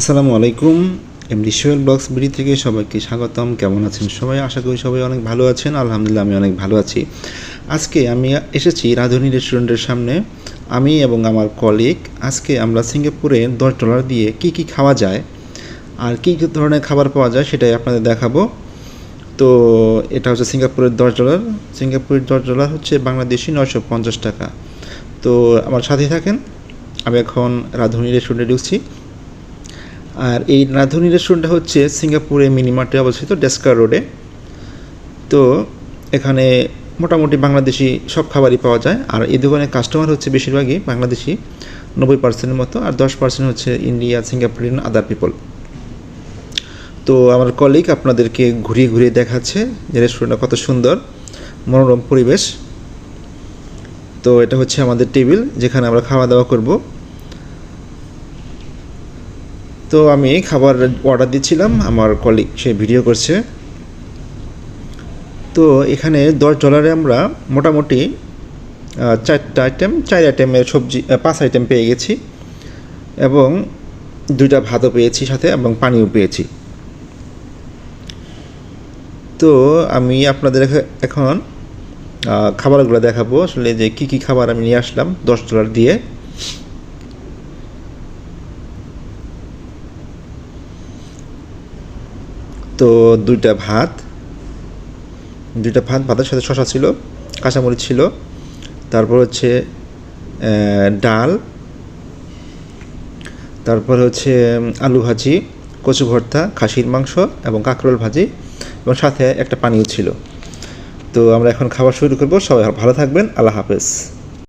আসসালামু আলাইকুম MD Sohel blogs BD থেকে সবাইকে স্বাগতম। কেমন আছেন সবাই? আশা করি সবাই অনেক ভালো আছেন। আলহামদুলিল্লাহ, আমি অনেক ভালো আছি। আজকে আমি এসেছি রাধুনী রেস্টুরেন্টের সামনে। আমি এবং আমার কলিগ আজকে আমরা সিঙ্গাপুরে দশ ডলার দিয়ে কি কি খাওয়া যায়, আর কী কী ধরনের খাবার পাওয়া যায় সেটাই আপনাদের দেখাবো। তো এটা হচ্ছে সিঙ্গাপুরের দশ ডলার। সিঙ্গাপুরের দশ ডলার হচ্ছে বাংলাদেশি নয়শো পঞ্চাশ টাকা। তো আমার সাথে থাকেন। আমি এখন রাধুনী রেস্টুরেন্টে ঢুকছি। আর এই রাঁধুনি রেস্টুরেন্টটা হচ্ছে সিঙ্গাপুরে মিনিমার্টে অবস্থিত ডেস্কার রোডে। তো এখানে মোটামুটি বাংলাদেশি সব খাবারই পাওয়া যায়। আর এই দোকানে কাস্টমার হচ্ছে বেশিরভাগই বাংলাদেশি, নব্বই পার্সেন্টের মতো, আর দশ পার্সেন্ট হচ্ছে ইন্ডিয়া সিঙ্গাপুরিয়ান আদার পিপল তো আমার কলিগ আপনাদেরকে ঘুরিয়ে ঘুরিয়ে দেখাচ্ছে যে রেস্টুরেন্টটা কত সুন্দর, মনোরম পরিবেশ। তো এটা হচ্ছে আমাদের টেবিল যেখানে আমরা খাওয়া দাওয়া করব। তো আমি খাবার অর্ডার দিচ্ছিলাম, আমার কলিগ সে ভিডিও করছে। তো এখানে দশ ডলারে আমরা মোটামুটি চারটা আইটেম চার আইটেমের সবজি পাঁচ আইটেম পেয়ে গেছি এবং দুইটা ভাতও পেয়েছি সাথে এবং পানিও পেয়েছি। তো আমি আপনাদের এখন খাবারগুলো দেখাবো। আসলে যে কী কী খাবার আমি নিয়ে আসলাম দশ ডলার দিয়ে। তো দুইটা ভাত দুইটা ভাত, ভাতের সাথে শশা ছিল, কাঁচামরিচ ছিল, তারপর হচ্ছে ডাল, তারপর হচ্ছে, আলু ভাজি, কচু ভর্তা, খাসির মাংস এবং কাঁকরোল ভাজি এবং সাথে একটা পানীয় ছিল। তো আমরা এখন খাবার শুরু করব। সবাই ভালো থাকবেন। আল্লাহ হাফেজ।